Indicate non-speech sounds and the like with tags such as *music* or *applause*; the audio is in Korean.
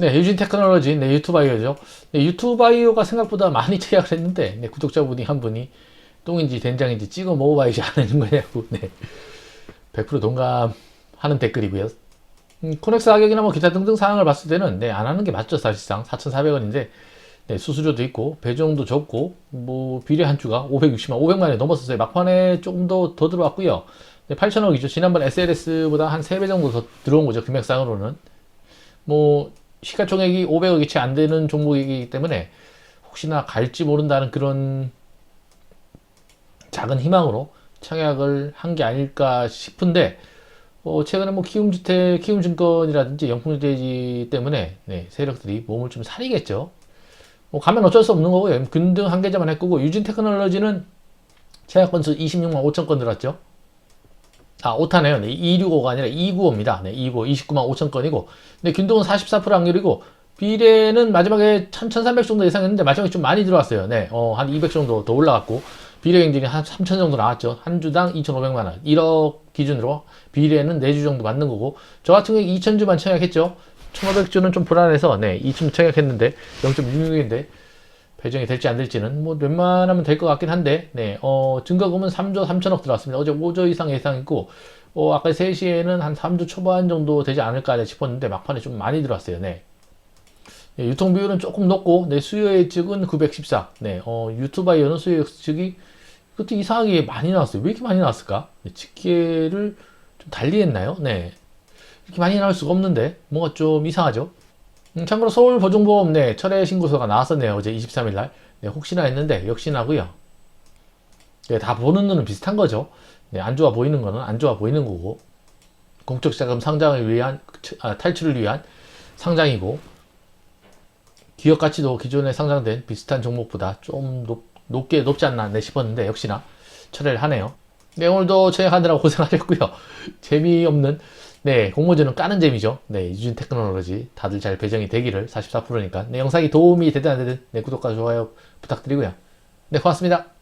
네, 유진 테크놀로지, 네, 유튜바이오죠. 네, 유튜바이오가 생각보다 많이 제약을 했는데, 네, 구독자분이 한 분이 똥인지 된장인지 찍어 먹어봐야지 하는 거냐고, 네. 100% 동감하는 댓글이고요. 음, 코넥스 가격이나 뭐 기타 등등 사항을 봤을 때는, 네, 안 하는 게 맞죠, 사실상. 4,400원인데, 네, 수수료도 있고, 배정도 적고, 뭐, 비례 한 주가 560만, 500만에 넘었었어요. 막판에 조금 더, 더 들어왔고요. 네, 8,000억이죠. 지난번 SLS보다 한 3배 정도 더 들어온 거죠, 금액상으로는. 뭐, 시가총액이 500억이 채 안 되는 종목이기 때문에 혹시나 갈지 모른다는 그런 작은 희망으로 청약을 한 게 아닐까 싶은데 어, 최근에 뭐 키움주택, 키움증권이라든지 영풍주택지 때문에 네, 세력들이 몸을 좀 사리겠죠. 뭐 가면 어쩔 수 없는 거고요. 균등 한 계좌만 했고 유진 테크놀로지는 청약 건수 26만 5천 건 들었죠. 아, 오타네요. 네, 265가 아니라 295입니다. 네, 295, 29만 5천 건이고. 근데 균등은 44% 확률이고, 비례는 마지막에 1,300 정도 예상했는데, 마지막에 좀 많이 들어왔어요. 네, 어, 한 200 정도 더 올라갔고, 비례 경쟁이 한 3천 정도 나왔죠. 한 주당 2,500만 원. 1억 기준으로 비례는 4주 정도 맞는 거고, 저 같은 경우에 2,000주만 청약했죠. 1,500주는 좀 불안해서, 네, 2,000 청약했는데, 0.66인데, 배정이 될지 안 될지는 뭐 웬만하면 될 것 같긴 한데, 네, 어, 증거금은 3조 3천억 들어왔습니다. 어제 5조 이상 예상했고, 어, 아까 3시에는 한 3조 초반 정도 되지 않을까 싶었는데, 막판에 좀 많이 들어왔어요. 네. 네, 유통 비율은 조금 높고, 네, 수요 예측은 914. 네, 어, 유튜바이어는 수요 예측이 그것도 이상하게 많이 나왔어요. 왜 이렇게 많이 나왔을까? 네, 집계를 좀 달리 했나요? 네. 이렇게 많이 나올 수가 없는데, 뭔가 좀 이상하죠? 음, 참고로 서울 보증보험 네, 철회 신고서가 나왔었네요. 어제 23일 날. 네, 혹시나 했는데 역시나고요. 네, 다 보는 눈은 비슷한 거죠. 네, 안 좋아 보이는 거는 안 좋아 보이는 거고. 공적 자금 상장을 위한 아, 탈출을 위한 상장이고 기업 가치도 기존에 상장된 비슷한 종목보다 좀 높, 높게 높지 않나 네, 싶었는데 역시나 철회를 하네요. 네, 오늘도 체크하느라고 *laughs* 고생하셨고요. 재미없는 네, 공모전은 까는 재미죠. 네, 유진 테크놀로지 다들 잘 배정이 되기를 44%니까. 네, 영상이 도움이 되든 안 되든 네, 구독과 좋아요 부탁드리고요. 네, 고맙습니다.